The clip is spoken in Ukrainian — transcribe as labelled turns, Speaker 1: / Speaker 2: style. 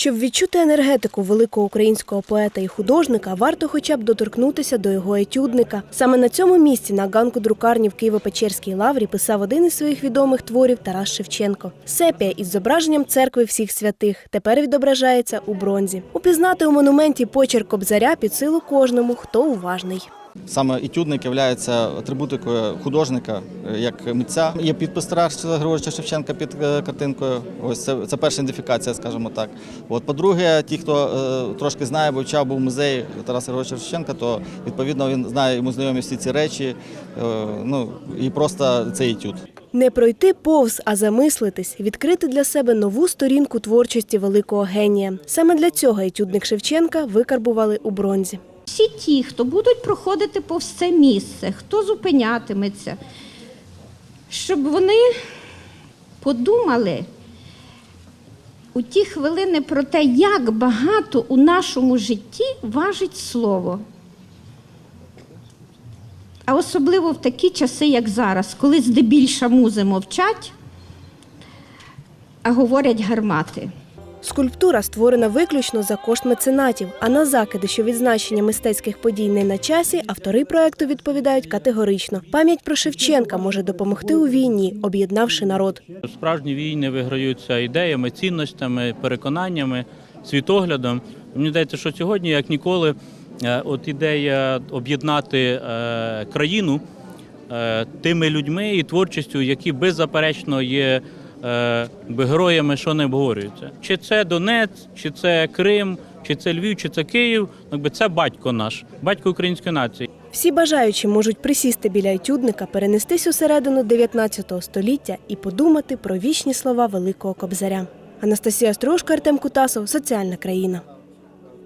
Speaker 1: Щоб відчути енергетику великого українського поета і художника, варто хоча б доторкнутися до його етюдника. Саме на цьому місці на ганку друкарні в Києво-Печерській лаврі писав один із своїх відомих творів Тарас Шевченко. Сепія із зображенням церкви всіх святих тепер відображається у бронзі. Упізнати у монументі почерк Кобзаря під силу кожному, хто уважний.
Speaker 2: Саме етюдник є атрибутикою художника е, як митця. Є підпис Тараса Григоровича Шевченка під е, картинкою. Ось це, це перша ідентифікація, скажімо так. От, по-друге, ті, хто е, трошки знає, вивчав був музей Тараса Григоровича Шевченка, то відповідно він знає йому знайомі всі ці речі. Е, ну і просто цей етюд.
Speaker 1: Не пройти повз, а замислитись, відкрити для себе нову сторінку творчості великого генія. Саме для цього етюдник Шевченка викарбували у бронзі.
Speaker 3: Всі ті, хто будуть проходити повз це місце, хто зупинятиметься, щоб вони подумали у ті хвилини про те, як багато у нашому житті важить слово. А особливо в такі часи, як зараз, коли здебільша музи мовчать, а говорять гармати.
Speaker 1: Скульптура створена виключно за кошт меценатів, а на закиди, що відзначення мистецьких подій не на часі, автори проекту відповідають категорично. Пам'ять про Шевченка може допомогти у війні, об'єднавши народ.
Speaker 4: Справжні війни виграються ідеями, цінностями, переконаннями, світоглядом. Мені здається, що сьогодні, як ніколи, е, от ідея об'єднати е, країну е, тими людьми і творчістю, які беззаперечно є героями, що не обговорюється. Чи це Донець, чи це Крим, чи це Львів, чи це Київ, якби це батько наш, батько української нації.
Speaker 1: Всі бажаючі можуть присісти біля етюдника, перенестись у середину 19 століття і подумати про вічні слова великого кобзаря. Анастасія Стружка, Артем Кутасов, Соціальна країна.